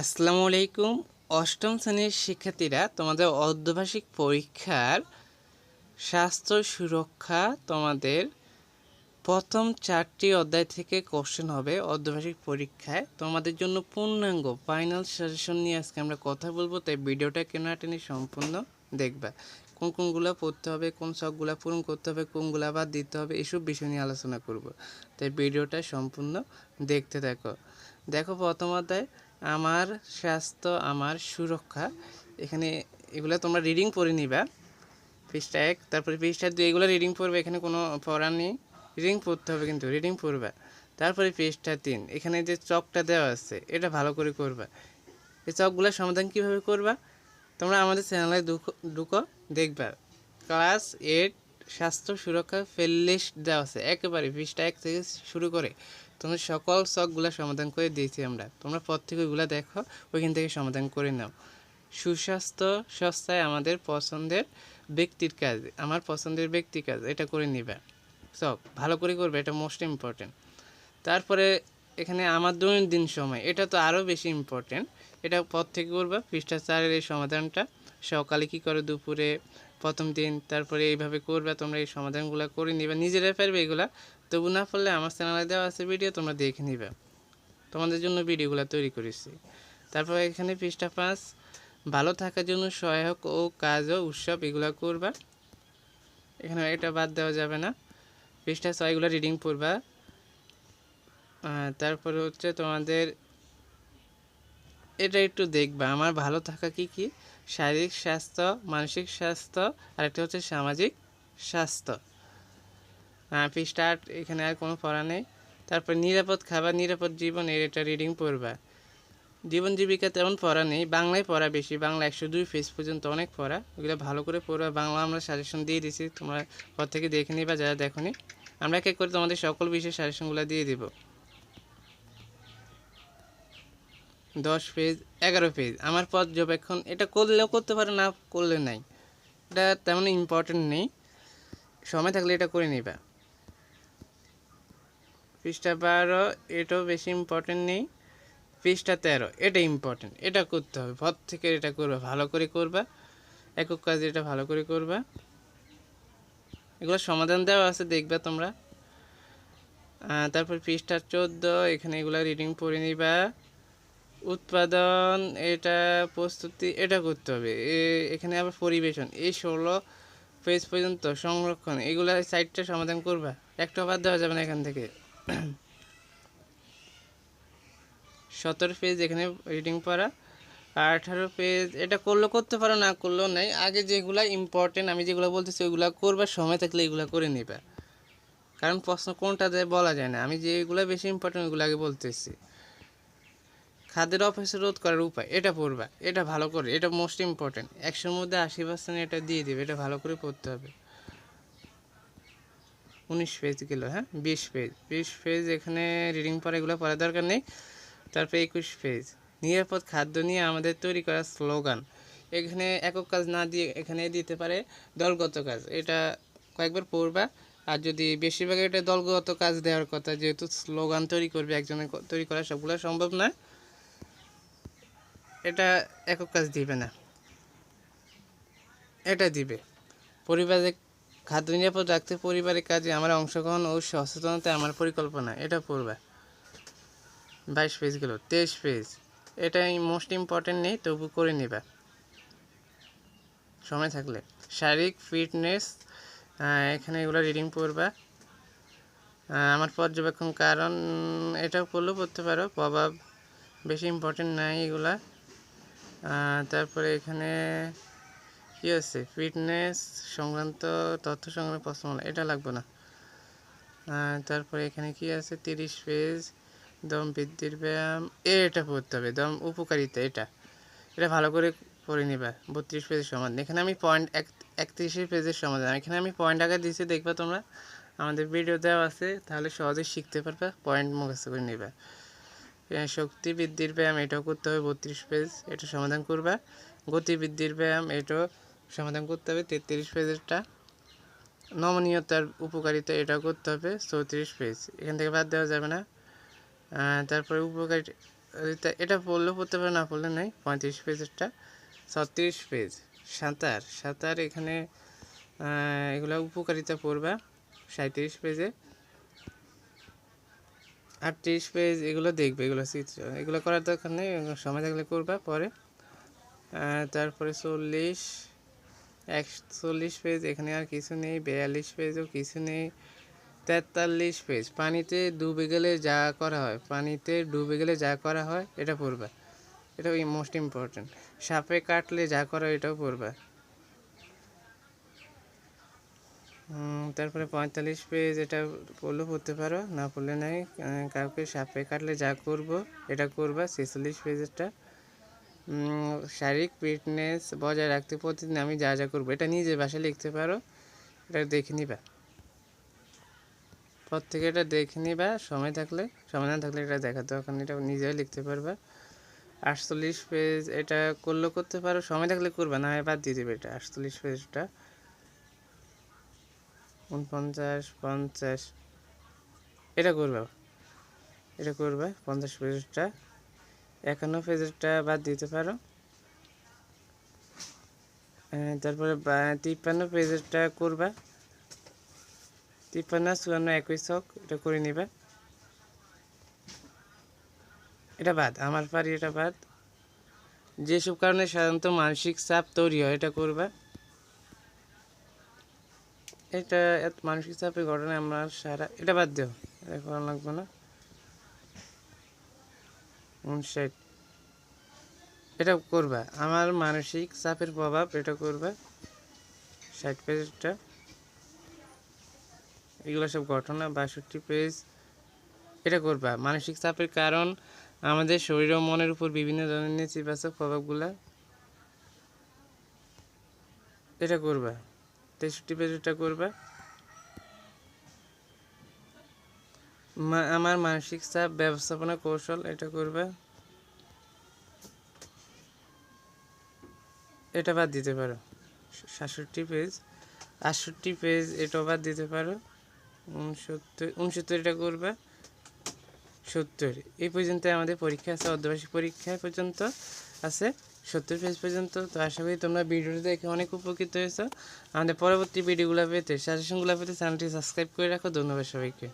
আসসালামু আলাইকুম। অষ্টম শ্রেণির শিক্ষার্থীরা, তোমাদের অর্ধবার্ষিক পরীক্ষার স্বাস্থ্য সুরক্ষা তোমাদের প্রথম চারটি অধ্যায় থেকে কোশ্চেন হবে অর্ধবার্ষিক পরীক্ষায়। তোমাদের জন্য পূর্ণাঙ্গ ফাইনাল সাজেশন নিয়ে আজকে আমরা কথা বলব, তাই ভিডিওটা কেন টেনে সম্পূর্ণ দেখবা। কোন কোনগুলো পড়তে হবে, কোন সবগুলো পূরণ করতে হবে, কোনগুলো বাদ দিতে হবে, এসব বিষয় নিয়ে আলোচনা করব। তাই ভিডিওটা সম্পূর্ণ দেখতে থাকো। দেখো প্রথম অধ্যায়, আমার স্বাস্থ্য, আমার সুরক্ষা। এখানে এগুলো তোমরা রিডিং পড়ে নিবা। পৃষ্ঠা এক, তারপরে পৃষ্ঠা দুই, এগুলো রিডিং পড়বে, এখানে কোনো পড়া নেই। রিডিং পড়তে হবে কিন্তু রিডিং পড়বা। তারপরে পৃষ্ঠা তিন, এখানে যে চকটা দেওয়া আছে, এটা ভালো করে করবা। এই চকগুলোর সমাধান কীভাবে করবা? তোমরা আমাদের চ্যানেলে ঢুকো দেখবা। ক্লাস এইট স্বাস্থ্য সুরক্ষা ফেললিস্ট দেওয়া আছে, একেবারে পৃষ্ঠা এক থেকে শুরু করে। তোমরা সকল শখগুলো সমাধান করে দিয়েছি আমরা। তোমরা প্রত্যেক ওইগুলো দেখো, ওইখান থেকে সমাধান করে নাও। সুস্বাস্থ্য সস্তায় আমাদের পছন্দের ব্যক্তির কাজ, আমার পছন্দের ব্যক্তির কাজ, এটা করে নিবে। শখ ভালো করে করবে, এটা মোস্ট ইম্পর্টেন্ট তারপরে এখানে আমার দৈনন্দিন সময়, এটা তো আরও বেশি ইম্পর্টেন্ট এটা পর থেকে করবা, পৃষ্ঠা চারের এই সমাধানটা। সকালে কী করে দুপুরে, প্রথম দিন, তারপরে এইভাবে করবে, তোমরা এই সমাধানগুলো করে নিবে। নিজেরাই পারবে এগুলা তবু না পারলে আমার চ্যানেলে দেওয়া আছে ভিডিও তোমরা দেখে নিবে। তোমাদের জন্য ভিডিওগুলো তৈরি করেছি। তারপর এখানে পৃষ্ঠা পাঁচ, ভালো থাকার জন্য সহায়ক ও কাজ ও উৎসব, এগুলো করবা। এখানে এটা বাদ দেওয়া যাবে না। পৃষ্ঠা ছয়গুলো রিডিং পড়বা। তারপরে হচ্ছে তোমাদের এটা একটু দেখবা। আমার ভালো থাকা কি কি? শারীরিক স্বাস্থ্য, মানসিক স্বাস্থ্য আর একটা হচ্ছে সামাজিক স্বাস্থ্য। পৃষ্ঠা এখানে আর কোনো পড়া নেই। তারপর নিরাপদ খাবার, নিরাপদ জীবন, এর এটা রিডিং পড়বা। জীবন জীবিকা তেমন পড়া নেই, বাংলায় পড়া বেশি, বাংলা একশো দুই পেজ পর্যন্ত অনেক পড়া, ওগুলো ভালো করে পড়বা। বাংলা আমরা সাজেশন দিয়ে দিছি, তোমরা পর থেকে দেখে নিবা, যারা দেখোনি। আমরা এক এক করে তোমাদের সকল বিষয়ে সাজেশনগুলো দিয়ে দিব। দশ পেজ এগারো পেজ আমার পর্যবেক্ষণ এটা করলেও করতে পারো, না করলে নাই। এটা তেমন ইম্পর্টেন্ট নেই। সময় থাকলে এটা করে নিবা। পৃষ্ঠা বারো, এটাও বেশি ইম্পর্টেন্ট নেই। পৃষ্ঠা তেরো এটা ইম্পর্টেন্ট এটা করতে হবে। পর থেকে এটা করবা, ভালো করে করবা, একক কাজ এটা ভালো করে করবা। এগুলো সমাধান দেওয়া আছে, দেখবা তোমরা। তারপর পৃষ্ঠা চোদ্দ, এখানে এগুলা রিডিং পড়ে নিবা। উৎপাদন, এটা প্রস্তুতি, এটা করতে হবে। এখানে আবার পরিবেশন, এই ষোলো পেজ পর্যন্ত সংরক্ষণ, এগুলো সাইডটা সমাধান করবা। একটা বাদ দেওয়া যাবে না এখান থেকে। সতেরো পেজ এখানে রিডিং পড়া। আঠারো পেজ এটা করলেও করতে পারো, না করলেও নাই। আগে যেগুলো ইম্পর্টেন্ট আমি যেগুলো বলতেছি, ওইগুলো করবা, সময় থাকলে এগুলো করে নিবা। কারণ প্রশ্ন কোনটা দেয় বলা যায় না। আমি যেগুলো বেশি ইম্পর্টেন্ট ওইগুলো আগে বলতেছি। খাদ্যের অপচয় রোধ করার উপায়, এটা পড়বা। এটা ভালো করে, এটা মোস্ট ইম্পর্টেন্ট একশোর মধ্যে আশি পার্সেন্ট এটা দিয়ে দেবে, এটা ভালো করে পড়তে হবে। উনিশ পেজ গেল হ্যাঁ? বিশ পেজ। বিশ পেজ এখানে রিডিং পড়া, এগুলো পড়ার দরকার নেই। তারপরে একুশ পেজ। নিরাপদ খাদ্য নিয়ে আমাদের তৈরি করা স্লোগান। এখানে একক কাজ না দিয়ে এখানে দিতে পারে দলগত কাজ। এটা কয়েকবার পড়বা। আর যদি বেশিরভাগ এটা দলগত কাজ দেওয়ার কথা, যেহেতু স্লোগান তৈরি করবে একজনের তৈরি করা সবগুলো সম্ভব না। এটা একক কাজ দিবে না। এটা দিবে। পরিবারে খাদ্য নিরাপদ রাখতে পরিবারের কাজে আমার অংশগ্রহণ ও সচেতনতা আমার পরিকল্পনা, এটা পড়বে। বাইশ পেজগুলো তেইশ পেজ এটাই মোস্ট ইম্পর্টেন্ট নেই, তবু করে নেবা। সময় থাকলে। শারীরিক ফিটনেস এখানে এগুলো রিডিং পড়বা। আমার পর্যবেক্ষণ কারণ, এটাও করলেও পড়তে পারো, প্রভাব বেশি ইম্পর্টেন্ট নাই এগুলা। তারপরে এখানে কি আছে? ফিটনেস সংক্রান্ত, তথ্য সংগ্রহ প্রশ্নমালা এটা লাগবে না। তারপরে এখানে কি আছে? তিরিশ পেজ, দম বৃদ্ধির ব্যায়াম, এটা পড়তে হবে, দম উপকারিতা, এটা। এটা ভালো করে পড়ে নিবা, বত্রিশ পেজের সমাধান এখানে আমি পয়েন্ট এক, একত্রিশের পেজের সমাধান এখানে আমি পয়েন্ট আগে দিয়েছি, দেখবা তোমরা। আমাদের ভিডিও দেওয়া আছে, তাহলে সহজেই শিখতে পারবা পয়েন্ট মুখস্থ করে নিবা। শক্তি বৃদ্ধির ব্যায়াম, এটাও করতে হবে, বত্রিশ পেজ, এটা সমাধান করবা। গতি বৃদ্ধির ব্যায়াম, এটাও সমাধান করতে হবে, তেত্রিশ পেজেরটা। নমনীয়তার উপকারিতা এটাও করতে হবে, চৌত্রিশ পেজ। এখান থেকে বাদ দেওয়া যাবে না। তারপরে উপকারিতা, এটা এটা পড়লেও পড়তে পারে, না পড়লে নাই, পঁয়ত্রিশ পেজেরটা, ছত্রিশ পেজ, সাঁতার। সাঁতার এখানে এগুলো উপকারিতা পড়বা সাঁত্রিশ পেজে। আটত্রিশ পেজ এগুলো দেখবে, এগুলো চিত্র। এগুলো করার দরকার নেই, সময় থাকলে করবা পরে। তারপরে চল্লিশ একচল্লিশ পেজ, এখানে আর কিছু নেই, বিয়াল্লিশ পেজও কিছু নেই, তেতাল্লিশ পেজ। পানিতে ডুবে গেলে যা করা হয়, পানিতে ডুবে গেলে যা করা হয়, এটা পড়বা। এটা মোস্ট ইম্পর্টেন্ট সাপে কাটলে যা করা এটাও পড়বা। তারপরে পঁয়তাল্লিশ পেজ, এটা পড়লেও পড়তে পারো, না পড়লে নাই। কাউকে সাপে কাটলে যা করব, এটা করবা, ছেচল্লিশ পেজেরটা। শারীরিক ফিটনেস বজায় রাখতে প্রতিদিন আমি যা যা করব। এটা নিজে বাসায় লিখতে পারো, এটা দেখে নিবা। প্রত্যেকে এটা দেখে নিবা, সময় থাকলে, সময় না থাকলে এটা দেখা দরকার এটা নিজেও লিখতে পারবা। আটচল্লিশ পেজ এটা করলেও করতে পারো, সময় থাকলে করবা, না হয় বাদ দিয়ে দেবে এটা, আটচল্লিশ পেজটা উনপঞ্চাশ, পঞ্চাশ, এটা করবা এটা করবা, পঞ্চাশ পেজটা একান্ন পেজেরটা বাদ দিতে পারো। তারপরে তিপ্পান্ন পেজেরটা করবা। তিপ্পান্ন, চুয়ান্ন, একুশ ছক এটা করে নিবা। এটা বাদ, আমার পারি, এটা বাদ। যেসব কারণে সাধারণত মানসিক চাপ তৈরি হয়, এটা করবা। এটা মানসিক চাপের ঘটনা আমরা সারা, এটা বাদ দেও এটা করা লাগবে না। উনষাট এটা করবা। আমার মানসিক চাপের প্রভাব এটা করবা। ষাট পেজটা। এগুলো সব ঘটনা, বাষট্টি পেজ। এটা করবা। মানসিক চাপের কারণ, আমাদের শরীর ও মনের উপর বিভিন্ন ধরনের নেতিবাচক প্রভাবগুলা এটা করবা। তেষট্টি পেজ এটা করবা। আমার মানসিক চাপ, ব্যবস্থাপনা কৌশল, এটা করবা। এটা বাদ দিতে পারো। সাতষট্টি পেজ। আটষট্টি পেজ, এটাও বাদ দিতে পারো। উনসত্তর উনসত্তর এটা করবা। সত্তর। এই পর্যন্ত আমাদের পরীক্ষা আছে, অর্ধবার্ষিক পরীক্ষা পর্যন্ত আছে। সত্তর পেজ পর্যন্ত। তো আশা করি তোমরা ভিডিওটি দেখে অনেক উপকৃত হয়েছো। আমাদের পরবর্তী ভিডিওগুলো পেতে সাজেশনগুলো পেতে চ্যানেলটি সাবস্ক্রাইব করে রাখো। ধন্যবাদ সবাইকে।